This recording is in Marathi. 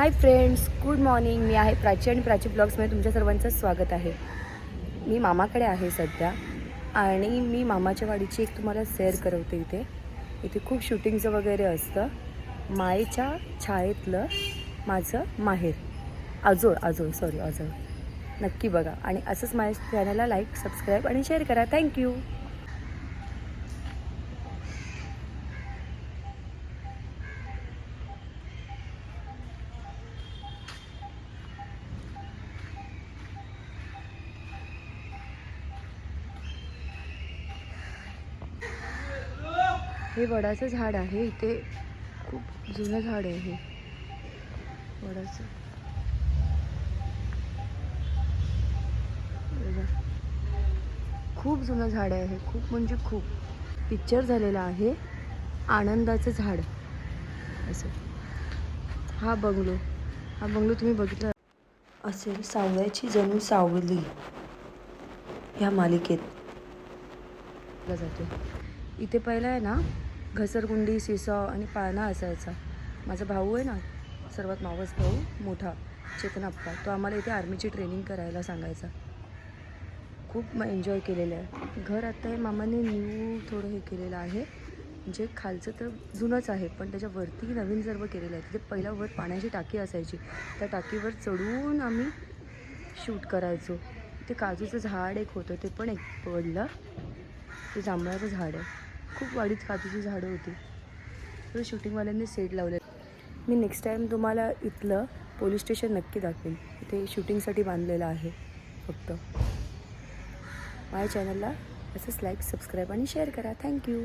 हाय फ्रेंड्स गुड मॉर्निंग मी आहे प्राची आणि प्राची ब्लॉग्समध्ये तुमच्या सर्वांचं स्वागत आहे. मी मामाकडे आहे सध्या आणि मी मामाच्या वाडीची एक तुम्हाला शेअर करवते इथे. इथे खूप शूटिंगचं वगैरे असतं. मायेच्या छायेतलं माझं माहेर. आजोळ आजोळ सॉरी आजोळ. नक्की बघा. आणि असंच माझ्या चॅनलला लाईक सबस्क्राईब आणि शेअर करा. थँक्यू हे वडाचं झाड आहे. इथे खूप जुनं झाड आहे हे. वडाचं. खूप जुनं झाड आहे खूप म्हणजे खूप. पिक्चर झालेला आहे आनंदाचं झाड. असं. हा बंगलो. हा बंगलो तुम्ही बघितला? असेल सावळ्याची जणू सावली. ह्या मालिकेत. जातो इथे पहिला आहे ना घसरगुंडी सिसॉ आणि पाळणा असायचा. माझा भाऊ आहे ना सर्वात मावस भाऊ मोठा चेतन अप्पा तो आम्हाला इथे आर्मीची ट्रेनिंग करायला सांगायचा. खूप मग एन्जॉय केलेलं आहे. घर आता हे मामाने न्यू थोडं हे केलेलं आहे. म्हणजे खालचं तर जुनंच आहे पण त्याच्यावरती नवीन सर्व केलेलं आहे. तिथे पहिला वर पाण्याची टाकी असायची. त्या टाकीवर चढून आम्ही शूट करायचो. ते काजूचं झाड एक होतं ते पण एक पडलं. ते जांभळाचं झाड आहे. खूप वाढीत काजूची झाडं होती. तर शूटिंगवाल्यांनी सेट लावले. मी नेक्स्ट टाईम तुम्हाला इथलं पोलीस स्टेशन नक्की दाखवेन. इथे शूटिंगसाठी बांधलेलं आहे फक्त. माझ्या चॅनलला असंच लाईक सबस्क्राईब आणि शेअर करा. Thank you